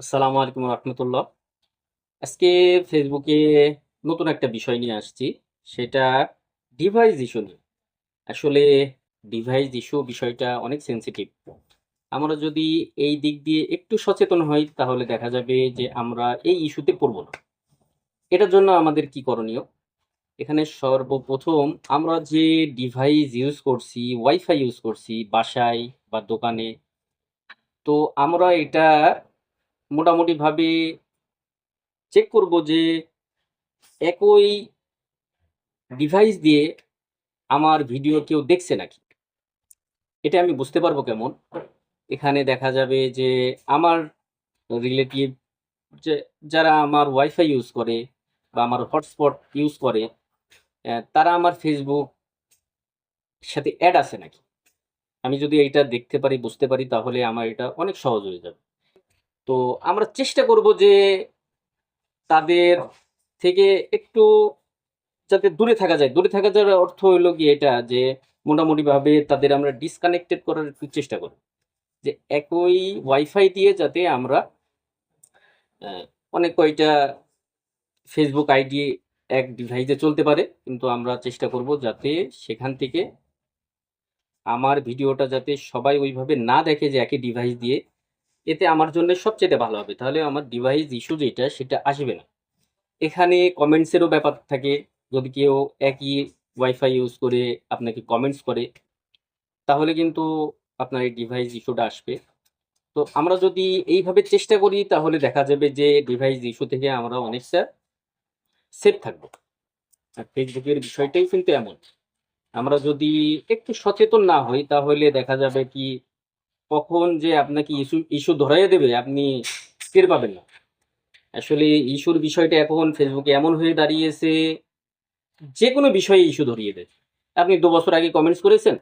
আসসালামু আলাইকুম রহমতুল্লাহ। আজকে ফেসবুকে নতুন একটা বিষয় নিয়ে আসছি, সেটা ডিভাইস ইস্যু নিয়ে। আসলে ডিভাইস ইস্যু বিষয়টা অনেক সেন্সিটিভ আমরা যদি এই দিক দিয়ে একটু সচেতন হই, তাহলে দেখা যাবে যে আমরা এই ইস্যুতে পড়ব না। এটার জন্য আমাদের কি করণীয়? এখানে সর্বপ্রথম আমরা যে ডিভাইস ইউজ করছি ওয়াইফাই ইউজ করছি, বাসায় বা দোকানে, তো আমরা এটা মোটামুটিভাবে চেক করব যে একই ডিভাইস দিয়ে আমার ভিডিও কেউ দেখছে নাকি? এটা আমি বুঝতে পারব কেমন? এখানে দেখা যাবে যে আমার রিলেটিভ যে যারা আমার ওয়াইফাই ইউজ করে বা আমার হটস্পট ইউজ করে তারা আমার ফেসবুক সাথে অ্যাড আছে নাকি? আমি যদি এইটা দেখতে পারি, বুঝতে পারি, তাহলে আমার এটা অনেক সহজ হয়ে যাবে। তো আমরা চেষ্টা করব যে তাদের থেকে একটু যাতে দূরে থাকা যায়। দূরে থাকা যাওয়ার অর্থ হইল কি এটা যে মোটামুটিভাবে তাদের আমরা ডিসকানেক্টেড করার একটু চেষ্টা করি যে একই ওয়াইফাই দিয়ে যাতে আমরা অনেক কয়টা ফেসবুক আইডি এক ডিভাইসে চলতে পারে। কিন্তু আমরা চেষ্টা করব যাতে সেখান থেকে আমার ভিডিওটা যাতে সবাই ওইভাবে না দেখে যে একই ডিভাইস দিয়ে এতে আমার জন্য সবচেয়ে ভালো হবে। তাহলে আমার ডিভাইস ইস্যু যেটা, সেটা আসবে না। এখানে কমেন্টসেরও ব্যাপার থাকে। যদি কেউ একই ওয়াইফাই ইউজ করে আপনাকে কমেন্টস করে, তাহলে কিন্তু আপনার এই ডিভাইস ইস্যুটা আসবে। তো আমরা যদি এইভাবে চেষ্টা করি, তাহলে দেখা যাবে যে ডিভাইস ইস্যু থেকে আমরা অনেকটা সেফ থাকব। আর ফেসবুকের বিষয়টাই কিন্তু এমন। আমরা যদি একটু সচেতন না হই, তাহলে দেখা যাবে কি কখন যে আপনাকে ইস্যু ইস্যু ধরাইয়া দেবে, আপনি টের পাবেন না। আসলে ইস্যুর বিষয়টা এখন ফেসবুকে এমন হয়ে দাঁড়িয়েছে যে কোনো বিষয়ে ইস্যু ধরিয়ে দেয়। আপনি দু বছর আগে কমেন্টস করেছেন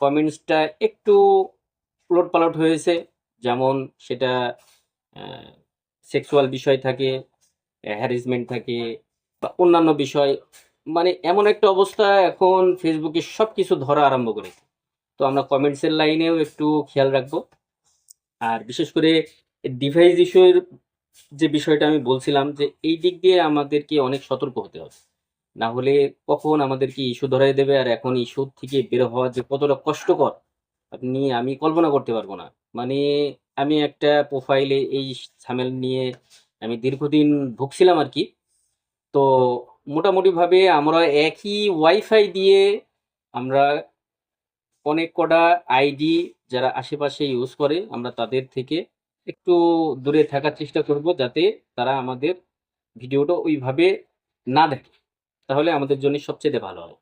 কমেন্টসটা একটু উলট পালট হয়েছে, যেমন সেটা সেক্সুয়াল বিষয় থাকে হ্যারাসমেন্ট থাকে, বা অন্যান্য বিষয় মানে এমন একটা অবস্থা এখন ফেসবুকে সব কিছু ধরা আরম্ভ করেছে। তো আমরা কমেন্টসের লাইনেও একটু খেয়াল রাখব। আর বিশেষ করে ডিভাইস ইস্যুর যে বিষয়টা আমি বলছিলাম যে এই দিক দিয়ে আমাদেরকে অনেক সতর্ক হতে হবে। না হলে কখন আমাদেরকে ইস্যু ধরাই দেবে আর এখন ইস্যু থেকে বের হওয়া যে কতটা কষ্টকর, আপনি, আমি কল্পনা করতে পারব না। মানে আমি একটা প্রোফাইলে এই ঝামেল নিয়ে আমি দীর্ঘদিন ভুগছিলাম আর কি। তো মোটামুটিভাবে আমরা একই ওয়াইফাই দিয়ে আমরা অনেক কটা আইডি যারা আশেপাশে ইউজ করে, আমরা তাদের থেকে একটু দূরে থাকার চেষ্টা করব যাতে তারা আমাদের ভিডিওটা ওইভাবে না দেখে। তাহলে আমাদের জন্য সবচেয়ে ভালো হয়।